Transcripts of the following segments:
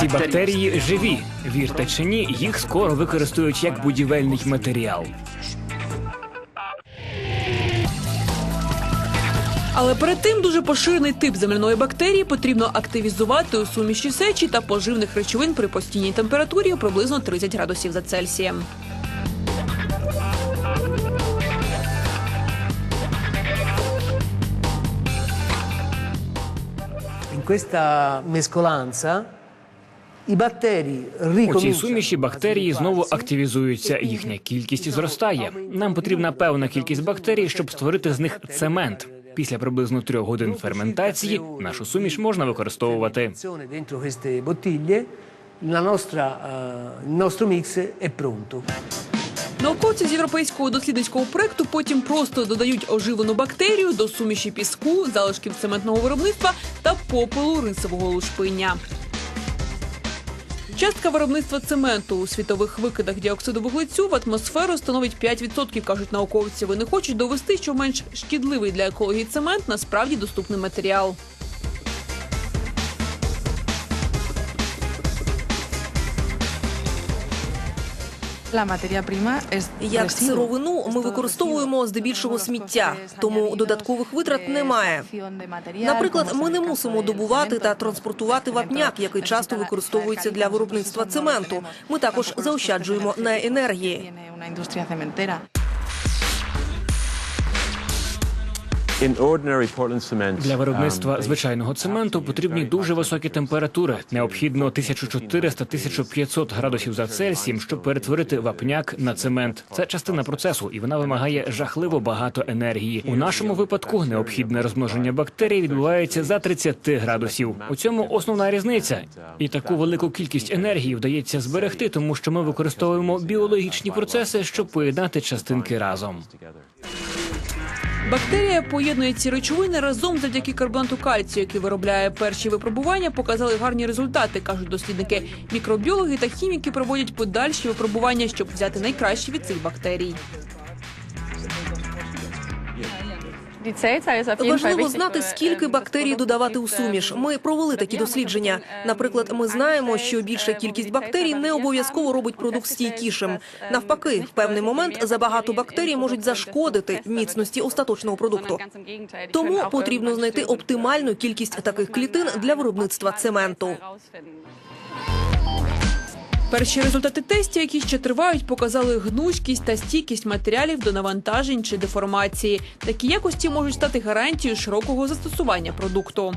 Ці бактерії живі. Вірте чи ні, їх скоро використають як будівельний матеріал. Але перед тим дуже поширений тип земляної бактерії потрібно активізувати у суміші сечі та поживних речовин при постійній температурі приблизно 30 градусів за Цельсієм. Questa mescolanza У цій суміші бактерії знову активізуються. Їхня кількість зростає. Нам потрібна певна кількість бактерій, щоб створити з них цемент. Після приблизно трьох годин ферментації нашу суміш можна використовувати. eh, il nostro mix è pronto. Науковці з європейського дослідницького проекту потім просто додають оживлену бактерію до суміші піску, залишків цементного виробництва та попелу рисового лушпиння. Частка виробництва цементу у світових викидах діоксиду вуглецю в атмосферу становить 5%, кажуть науковці. Вони хочуть довести, що менш шкідливий для екології цемент насправді доступний матеріал. Як сировину ми використовуємо здебільшого сміття, тому додаткових витрат немає. Наприклад, ми не мусимо добувати та транспортувати вапняк, який часто використовується для виробництва цементу. Ми також заощаджуємо на energéticos індустрія енергії. Для виробництва um, звичайного цементу потрібні дуже високі температури. Необхідно 1400-1500 градусів за Цельсієм, щоб перетворити вапняк на цемент. Це частина процесу, і вона вимагає жахливо багато енергії. У нашому випадку необхідне розмноження бактерій відбувається за 30 градусів. У цьому основна різниця. І таку велику кількість енергії вдається зберегти, тому що ми використовуємо біологічні процеси, щоб поєднати частинки разом. Бактерія поєднує ці речовини разом завдяки карбонату кальцію, який виробляє перші випробування, показали гарні результати, кажуть дослідники. Мікробіологи та хіміки проводять подальші випробування, щоб взяти найкраще від цих бактерій. Важливо знати, скільки бактерій додавати у суміш. Ми провели такі дослідження. Наприклад, ми знаємо, що більша кількість бактерій не обов'язково робить продукт стійкішим. Навпаки, в певний момент забагато бактерій можуть зашкодити міцності остаточного продукту. Тому потрібно знайти оптимальну кількість таких клітин для виробництва цементу. Перші результати тестів, які ще тривають, показали гнучкість та стійкість матеріалів до навантажень чи деформації. Такі якості можуть стати гарантією широкого застосування продукту.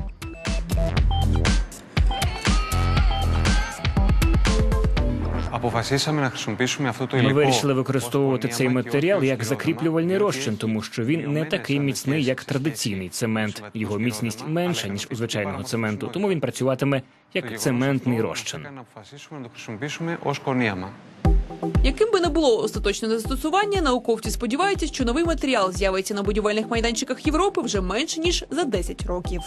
Αποφασίσαμε να χρησιμοποιήσουμε αυτό το Ми υλικό. вирішили ως використовувати цей πονίαμα και матеріал όχι ως як κληρώναμα, закріплювальний διότι розчин, тому що він не μειωμένες такий міцний, як αδικίες традиційний σε цемент. σχέση Його με το міцність κληρώναμα, менша αλλά ніж у είναι звичайного πάρα цементу, πολύ тому він працюватиме Το як γεγονός цементний αυτό розчин. μας έκανε να αποφασίσουμε να το χρησιμοποιήσουμε ως κονίαμα. Яким би не було остаточне застосування, науковці сподіваються, що новий матеріал з'явиться на будівельних майданчиках Європи вже менше ніж за 10 років.